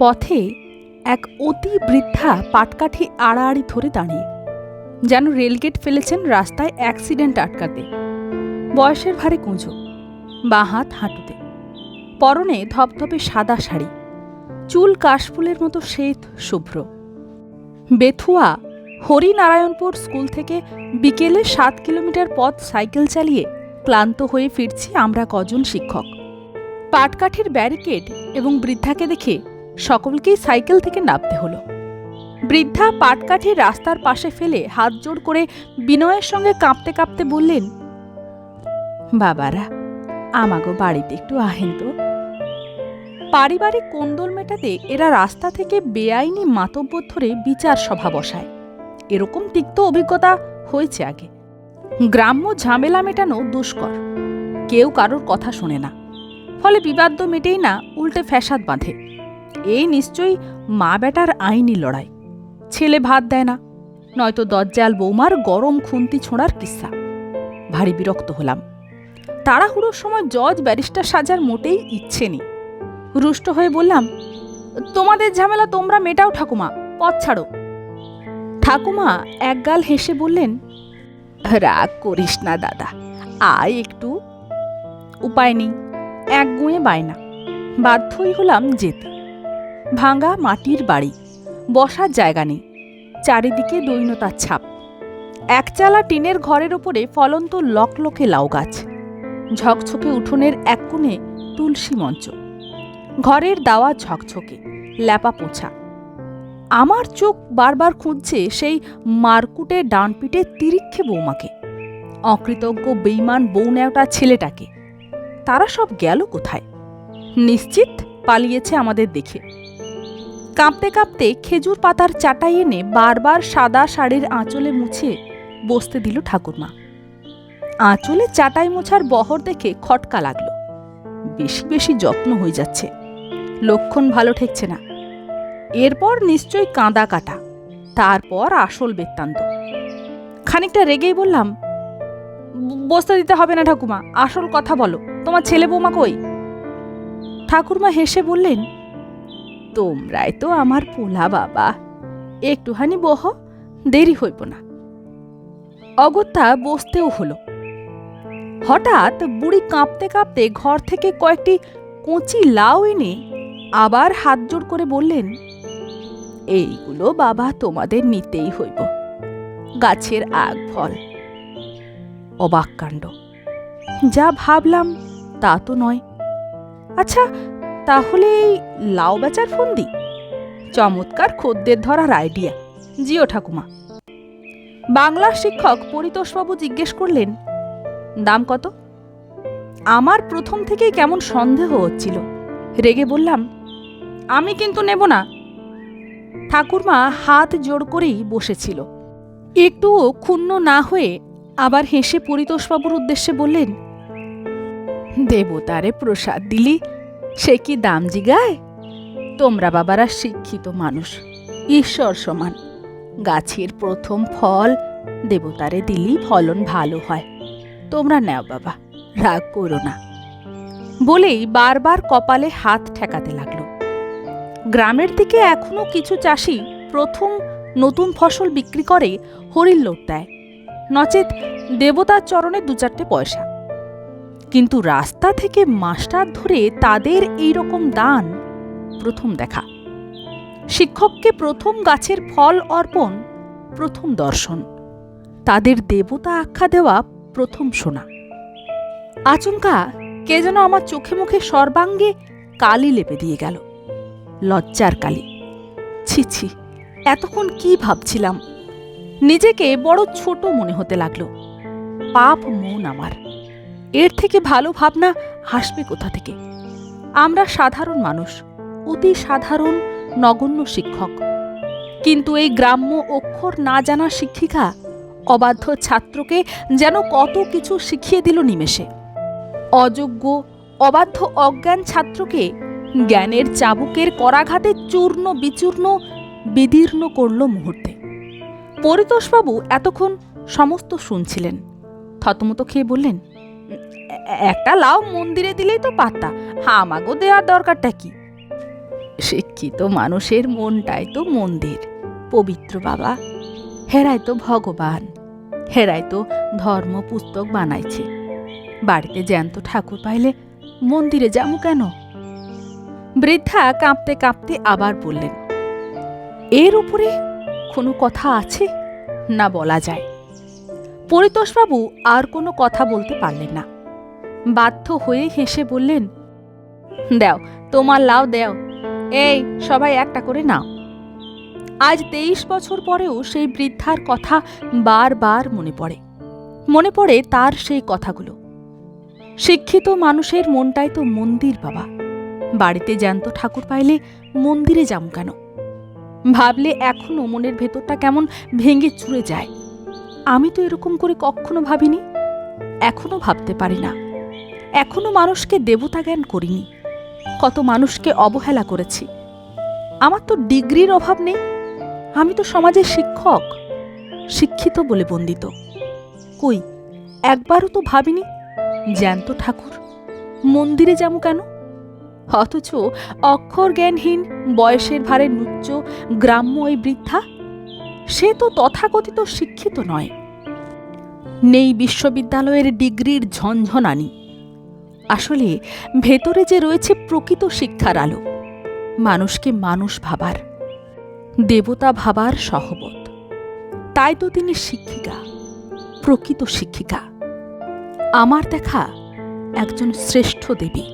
পথে এক অতি বৃদ্ধা পাটকাঠি আড়াআড়ি ধরে দাঁড়িয়ে, যেন রেলগেট ফেলেছেন রাস্তায় অ্যাক্সিডেন্ট আটকাতে। বয়সের ভারে কুঁজো, বাঁ হাত হাঁটুতে। পরনে ধপধপে সাদা শাড়ি, চুল কাশফুলের মতো শ্বেত, শুভ্র। বেথুয়া, হরিনারায়ণপুর স্কুল থেকে বিকেলে সাত কিলোমিটার পথ সাইকেল চালিয়ে ক্লান্ত হয়ে ফিরছি আমরা কজন শিক্ষক। পাটকাঠির ব্যারিকেড এবং বৃদ্ধাকে দেখে সকলকেই সাইকেল থেকে নামতে হলো। বৃদ্ধা পাটকাঠি রাস্তার পাশে ফেলে হাত জোড় করে বিনয়ের সঙ্গে কাঁপতে কাঁপতে বললেন, বাবারা, আমাগো বাড়িতে একটু আহেন তো। পারিবারিক কোন্দল মেটাতে এরা রাস্তা থেকে বেআইনি মাতব্য ধরে বিচার সভা বসায়। এরকম তিক্ত অভিজ্ঞতা হয়েছে আগে। গ্রাম্য ঝামেলা মেটানো দুষ্কর। কেউ কারোর কথা শোনে না। ফলে বিবাদ্য মেটেই না উল্টে ফ্যাসাদ বাঁধে। এই নিশ্চয়ই মা বেটার আইনি লড়াই। ছেলে ভাত দেয় না, নয়তো দজ্জাল বৌমার গরম খুন্তি ছোঁড়ার কিস্সা ভারী বিরক্ত হলাম। তাড়াহুড়োর সময় জজ ব্যারিস্টার সাজার মোটেই ইচ্ছে নেই। রুষ্ট হয়ে বললাম, তোমাদের ঝামেলা তোমরা মেটাও ঠাকুমা, পথ ছাড়ো। ঠাকুমা একগাল হেসে বললেন, রাগ করিস না দাদা, আয় একটু। উপায় নেই, এক গুঁয়ে বায়না। বাধ্যই হলাম যেতে। ভাঙা মাটির বাড়ি। বসার জায়গা নেই। চারিদিকে দৈনতার ছাপ। একচালা টিনের ঘরের ওপরে ফলন্ত লকলকে লাউ গাছ। ঝকঝকে উঠোনের এক কোণে তুলসী মঞ্চ। ঘরের দাওয়া ঝকঝকে, ল্যাপা পোছা। আমার চোখ বারবার খুঁজছে সেই মারকুটে ডানপিটে তিরিক্ষে বৌমাকে। অকৃতজ্ঞ বেইমান বৌন্যাওটা ছেলেটাকে। তারা সব গেল কোথায়? নিশ্চিত পালিয়েছে আমাদের দেখে। কাঁপতে কাঁপতে খেজুর পাতার চাটাই এনে বারবার সাদা শাড়ির আঁচলে মুছে বসতে দিল ঠাকুরমা। আঁচলে চাটাই মোছার বহর দেখে খটকা লাগল। বেশি বেশি যত্ন হয়ে যাচ্ছে। লক্ষণ ভালো ঠেকছে না। এরপর নিশ্চয়ই কাঁদা কাটা। তারপর আসল বৃত্তান্ত। খানিকটা রেগেই বললাম, বসতে দিতে হবে না ঠাকুমা আসল কথা বলো। তোমার ছেলে বৌমা কই? ঠাকুরমা হেসে বললেন তোমরাই তো আমার পোলা বাবা। একটুখানি বহ, দেরি হইব না। অগত্যা বসতেও হলো। হঠাৎ বুড়ি কাঁপতে কাঁপতে ঘর থেকে কয়েকটি কচি লাউ এনে আবার হাত জোড় করে বললেন, এইগুলো বাবা তোমাদের নিতেই হইব। গাছের আগ ফল। অবাক কাণ্ড। যা ভাবলাম তা তো নয়। আচ্ছা তাহলে এই লাউ বেচার ফন্দি? চমৎকার খদ্দের ধরার আইডিয়া জিও ঠাকুমা। বাংলা শিক্ষক পরিতোষবাবু জিজ্ঞেস করলেন, দাম কত? আমার প্রথম থেকেই কেমন সন্দেহ হচ্ছিল। রেগে বললাম, আমি কিন্তু নেব না। ঠাকুরমা হাত জোড় করেই বসেছিল। একটুও ক্ষুণ্ণ না হয়ে আবার হেসে পরিতোষবাবুর উদ্দেশ্যে বললেন, দেবতারে প্রসাদ দিলি সে কি দাম জিগায়? তোমরা বাবারা শিক্ষিত মানুষ, ঈশ্বর সমান। গাছের প্রথম ফল দেবতারে দিলি ফলন ভালো হয়। তোমরা নেও বাবা, রাগ করো না। বলেই বারবার কপালে হাত ঠেকাতে লাগল। গ্রামের দিকে এখনও কিছু চাষি প্রথম নতুন ফসল বিক্রি করে হরির লোট দেয়। নচেত দেবতার চরণে দু চারটে পয়সা। কিন্তু রাস্তা থেকে মাস্টার ধরে তাদের এই রকম দান। প্রথম দেখা। শিক্ষককে প্রথম গাছের ফল অর্পণ, প্রথম দর্শন। তাদের দেবতা আখ্যা দেওয়া প্রথম শোনা। আচমকা কে যেন আমার চোখে মুখে সর্বাঙ্গে কালি লেপে দিয়ে গেল। লজ্জার কালি। ছি ছি, এতক্ষণ কি ভাবছিলাম? নিজেকে বড় ছোট মনে হতে লাগল। পাপ মন আমার। এর থেকে ভালো ভাবনা হাসবে কোথা থেকে? আমরা সাধারণ মানুষ, অতি সাধারণ নগণ্য শিক্ষক। কিন্তু এই গ্রাম্য অক্ষর না জানা শিক্ষিকা অবাধ্য ছাত্রকে যেন কত কিছু শিখিয়ে দিল নিমেষে। অযোগ্য, অবাধ্য অজ্ঞান ছাত্রকে জ্ঞানের চাবুকের করাঘাতে চূর্ণ বিচূর্ণ বিদীর্ণ করল মুহূর্তে। পরিতোষবাবু এতক্ষণ সমস্ত শুনছিলেন। থতমত খেয়ে বললেন "এ- একটা লাউ মন্দিরে দিলেই তো পাত্তা। হামাগো দেওয়ার দরকারটা কি? শিক্ষিত মানুষের মনটাই তো মন্দির। পবিত্র বাবা, হেরাই তো ভগবান, হেরাই তো ধর্ম পুস্তক বানাইছে। বাড়িতে জ্যান্ত ঠাকুর পাইলে মন্দিরে যাব কেন? বৃদ্ধা কাঁপতে কাঁপতে আবার বললেন, এর উপরে কোনো কথা আছে? না বলা যায়। পরিতোষবাবু আর কোনো কথা বলতে পারলেন না। বাধ্য হয়ে হেসে বললেন, দেও, তোমার লাও দেও। এই, সবাই একটা করে নাও। আজ তেইশ বছর পরেও সেই বৃদ্ধার কথা বারবার মনে পড়ে। মনে পড়ে তার সেই কথাগুলো। শিক্ষিত মানুষের মনটাই তো মন্দির বাবা। বাড়িতে জ্যান্ত ঠাকুর পাইলে মন্দিরে যাম কেন? ভাবলে এখনও মনের ভেতরটা কেমন ভেঙে চুরে যায়। আমি তো এরকম করে কখনো ভাবিনি। এখনও ভাবতে পারি না। এখনও মানুষকে দেবতা জ্ঞান করিনি। কত মানুষকে অবহেলা করেছি। আমার তো ডিগ্রির অভাব নেই। আমি তো সমাজের শিক্ষক, শিক্ষিত বলে বন্দিত। কই, একবারও তো ভাবিনি? জ্যান্ত ঠাকুর, মন্দিরে যাব কেন? অথচ অক্ষর জ্ঞানহীন বয়সের ভারে নুচ্চ, গ্রাম্য ওই বৃদ্ধা, সে তো তথাকথিত শিক্ষিত নয়। নেই বিশ্ববিদ্যালয়ের ডিগ্রির ঝনঝনানি। আসলে ভেতরে যে রয়েছে প্রকৃত শিক্ষার আলো, মানুষকে মানুষ ভাবার, দেবতা ভাবার সহবত। তাই তো তিনি শিক্ষিকা, প্রকৃত শিক্ষিকা। আমার দেখা একজন শ্রেষ্ঠ দেবী।